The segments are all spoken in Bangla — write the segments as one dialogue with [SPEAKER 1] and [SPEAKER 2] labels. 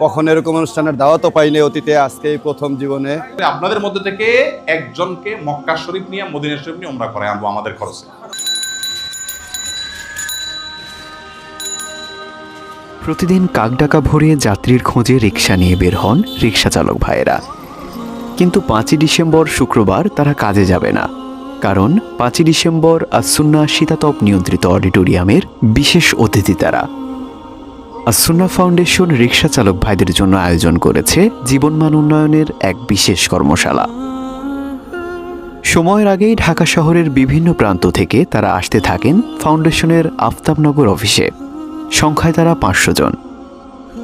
[SPEAKER 1] কখন এরকম অনুষ্ঠানের দাওয়াতও পাইনি অতীতে আজকে প্রথম জীবনে।
[SPEAKER 2] আপনাদের মধ্যে থেকে একজনকে মক্কা শরীফ নিয়ে মদিনা শরীফ নিয়ে আমরা করে আনব আমাদের খরচে।
[SPEAKER 3] প্রতিদিন কাকডাকা ভরে যাত্রীর খোঁজে রিক্সা নিয়ে বের হন রিক্সা চালক ভাইয়েরা। কিন্তু পাঁচই ডিসেম্বর শুক্রবার তারা কাজে যাবে না। কারণ পাঁচই ডিসেম্বর আসুন্না শীতাতপ নিয়ন্ত্রিত অডিটোরিয়ামের বিশেষ অতিথি তারা। আসুন্না ফাউন্ডেশন রিক্সা চালক ভাইদের জন্য আয়োজন করেছে জীবনমান উন্নয়নের এক বিশেষ কর্মশালা। সময়ের আগেই ঢাকা শহরের বিভিন্ন প্রান্ত থেকে তারা আসতে থাকেন ফাউন্ডেশনের আফতাবনগর অফিসে। সংখ্যায় তারা পাঁচশো জন।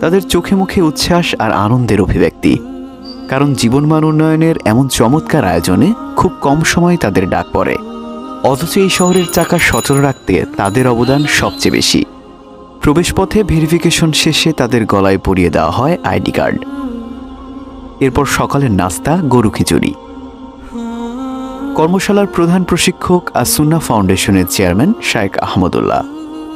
[SPEAKER 3] তাদের চোখে মুখে উচ্ছ্বাস আর আনন্দের অভিব্যক্তি। কারণ জীবনমান উন্নয়নের এমন চমৎকার আয়োজনে খুব কম সময়ে তাদের ডাক পড়ে। অথচ এই শহরের চাকা সচল রাখতে তাদের অবদান সবচেয়ে বেশি। প্রবেশপথে ভেরিফিকেশন শেষে তাদের গলায় পরিয়ে দেওয়া হয় আইডি কার্ড। এরপর সকালের নাস্তা, গরু খিচুড়ি। কর্মশালার প্রধান প্রশিক্ষক আসুন্না ফাউন্ডেশনের চেয়ারম্যান শায়েক আহমদুল্লাহ।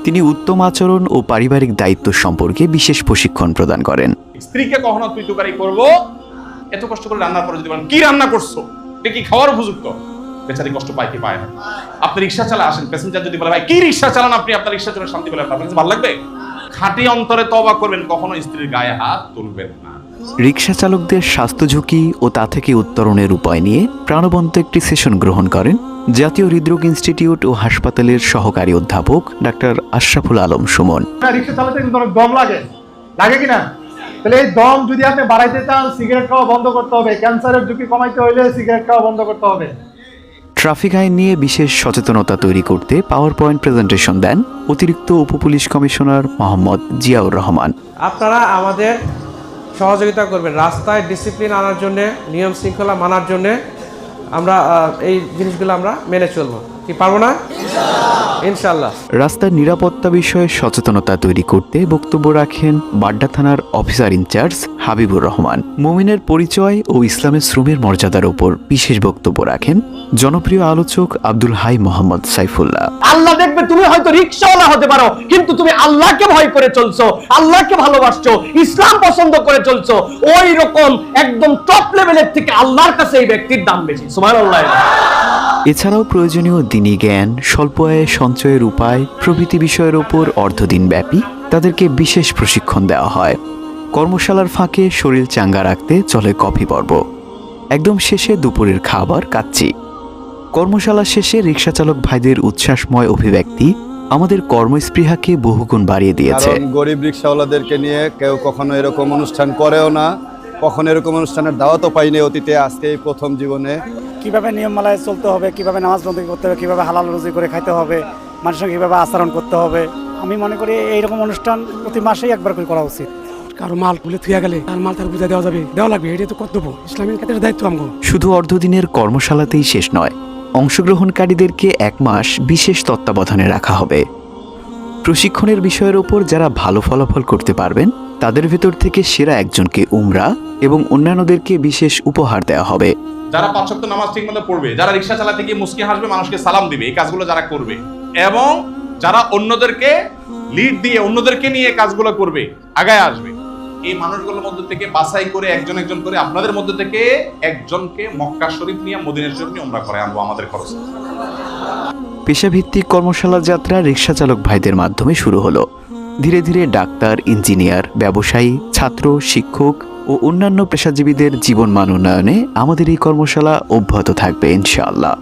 [SPEAKER 3] তিনি উত্তম আচরণ ও পারিবারিক দায়িত্ব সম্পর্কে বিশেষ প্রশিক্ষণ প্রদান করেন।
[SPEAKER 2] স্ত্রীকে কখনো তুই করব? এত কষ্ট করে রান্নার পরে যদি কি রান্না করছ? এটা কি খাওয়ার উপযুক্ত? বেচারি কষ্ট পায় কি পায় না। আপনি রিক্সা চালা আসেন প্যাসেঞ্জার যদি বলে ভাই কি রিক্সা চালান আপনি? আপনার রিক্সা চালান শান্তি বলেন আপনার কাছে ভালো লাগবে? খাঁটি অন্তরে তবা করবেন কখনো স্ত্রীর গায়ে হাত তুলবেন না।
[SPEAKER 3] রিক্সা চালকদের স্বাস্থ্য ঝুঁকি ও তা থেকে উত্তরণের উপায় নিয়ে প্রাণবন্ত একটি সেশন গ্রহণ করেন জাতীয় হৃদরোগ ইনস্টিটিউট ও হাসপাতালের সহকারী অধ্যাপক ডাক্তার আশরাফুল আলম সুমন।
[SPEAKER 4] রিক্সা চালাতে কিন্তু অনেক দম লাগে। লাগে কি না? তাহলে এই দম যদি আপনি বাড়াইতে চান সিগারেট খাওয়া বন্ধ করতে হবে। ক্যান্সারের ঝুঁকি কমাইতে হইলে সিগারেট খাওয়া বন্ধ করতে হবে।
[SPEAKER 3] ট্রাফিক আইন নিয়ে বিশেষ সচেতনতা তৈরি করতে পাওয়ার পয়েন্ট প্রেজেন্টেশন দেন অতিরিক্ত উপপুলিশ কমিশনার মোহাম্মদ জিয়াউর রহমান।
[SPEAKER 5] আপনারা আমাদের সহযোগিতা করবেন। রাস্তায় ডিসিপ্লিন আনার জন্য, নিয়ম শৃঙ্খলা মানার জন্য আমরা এই জিনিসগুলো আমরা মেনে চলবো। কি পারব না? ইনশাল্লাহ
[SPEAKER 3] রাস্তার নিরাপত্তা বিষয়ে সচেতনতা তৈরি করতে বক্তব্য রাখেন বাড্ডা থানার অফিসার ইনচার্জ হাবিবুর রহমান। মুমিনের পরিচয় ও ইসলামের শ্রমের মর্যাদার উপর বিশেষ বক্তব্য রাখেন জনপ্রিয় আলোচক আব্দুল হাই মোহাম্মদ সাইফুল্লাহ।
[SPEAKER 6] আল্লাহ দেখবে তুমি হয়তো রিক্সাওয়ালা হতে পারো কিন্তু তুমি আল্লাহকে ভয় করে চলছো আল্লাহকে ভালোবাসছো ইসলাম পছন্দ করে চলছো ওই রকম একদম টপ লেভেলের থেকে আল্লাহর কাছে এই ব্যক্তির দাম বেশি। সুবহানাল্লাহ।
[SPEAKER 3] এছাড়াও প্রয়োজনীয় দিনী জ্ঞান স্বল্প আয়ে সঞ্চয়ের উপায়, প্রভৃতি বিষয়ের ওপর অর্ধদিন ব্যাপী তাদেরকে বিশেষ প্রশিক্ষণ দেওয়া হয়। কর্মশালার ফাঁকে শরীর চাঙ্গা রাখতে চলে কফি পর্ব। একদম শেষে দুপুরের খাবার কাচ্ছি কর্মশালা শেষে রিক্সাচালক ভাইদের উচ্ছ্বাসময় অভিব্যক্তি আমাদের কর্মস্পৃহাকে বহুগুণ বাড়িয়ে দিয়েছে।
[SPEAKER 1] গরিব রিক্সাওয়ালাদেরকে নিয়ে কেউ কখনো এরকম অনুষ্ঠান করেও না। কখনো এরকম অনুষ্ঠানের দাওয়াতও পাইনি অতীতে, আজকে প্রথম জীবনে।
[SPEAKER 7] কীভাবে নিয়মমালায় চলতে হবে কীভাবে নামাজ বন্দী করতে হবে কীভাবে হালাল রুজি করে খাইতে হবে মানুষের সঙ্গে কীভাবে আচরণ করতে হবে আমি মনে করি এইরকম অনুষ্ঠান প্রতি মাসেই একবার করে করা উচিত।
[SPEAKER 8] কারও মাল ভুলে থুয়া গেলে তার মাল তার বুঝা দেওয়া যাবে। দেওয়া লাগবে এটা তো কর্তব্য। ইসলামের ক্ষেত্রে দায়িত্ব আমগো।
[SPEAKER 3] শুধু অর্ধদিনের কর্মশালাতেই শেষ নয় অংশগ্রহণকারীদেরকে এক মাস বিশেষ তত্ত্বাবধানে রাখা হবে। প্রশিক্ষণের বিষয়ের ওপর যারা ভালো ফলাফল করতে পারবেন তাদের ভেতর থেকে সেরা একজনকে উমরা এবং অন্যান্যদেরকে বিশেষ উপহার দেওয়া হবে।
[SPEAKER 2] যারা পাঁচ সপ্তাহ নামাজ ঠিক মতো পড়বে, যারা রিক্সা চালাতে গিয়ে মুসকি হাসবে, মানুষকে সালাম দিবে, এই কাজগুলো যারা করবে। এবং যারা অন্যদেরকে লিড দিয়ে, অন্যদেরকে নিয়ে কাজগুলো করবে, আগায় আসবে। এই মানুষগুলোর মধ্যে থেকে বাছাই করে একজন একজন করে আপনাদের মধ্যে থেকে একজনকে মক্কা শরীফ নিয়ে মদিনা জন্য নিয়ে আমরা করে আনব আমাদের খরচ।
[SPEAKER 3] পেশাভিত্তিক কর্মশালা যাত্রা রিক্সা চালক ভাইদের মাধ্যমে শুরু হলো। ধীরে ধীরে ডাক্তার, ইঞ্জিনিয়ার, ব্যবসায়ী, ছাত্র, শিক্ষক ও অন্যান্য পেশাজীবীদের জীবন মান উন্নয়নে আমাদের এই কর্মশালা অব্যাহত থাকবে ইনশাআল্লাহ।